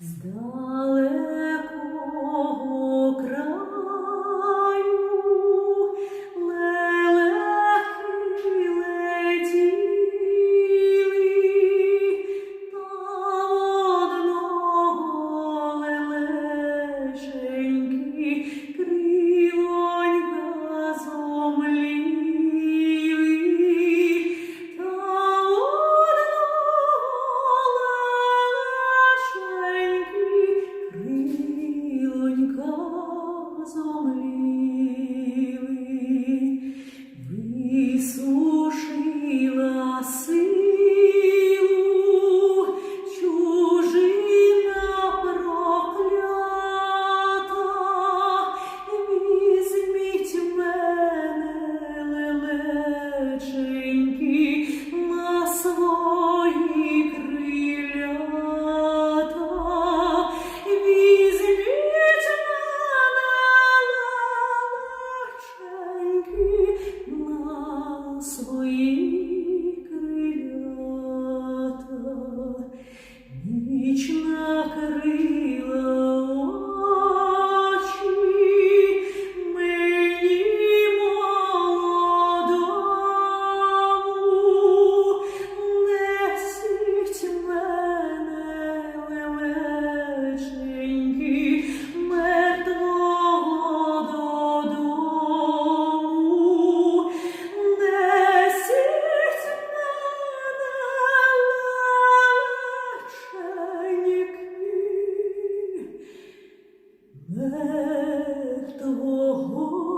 з далекого songs only. Sacred Твого.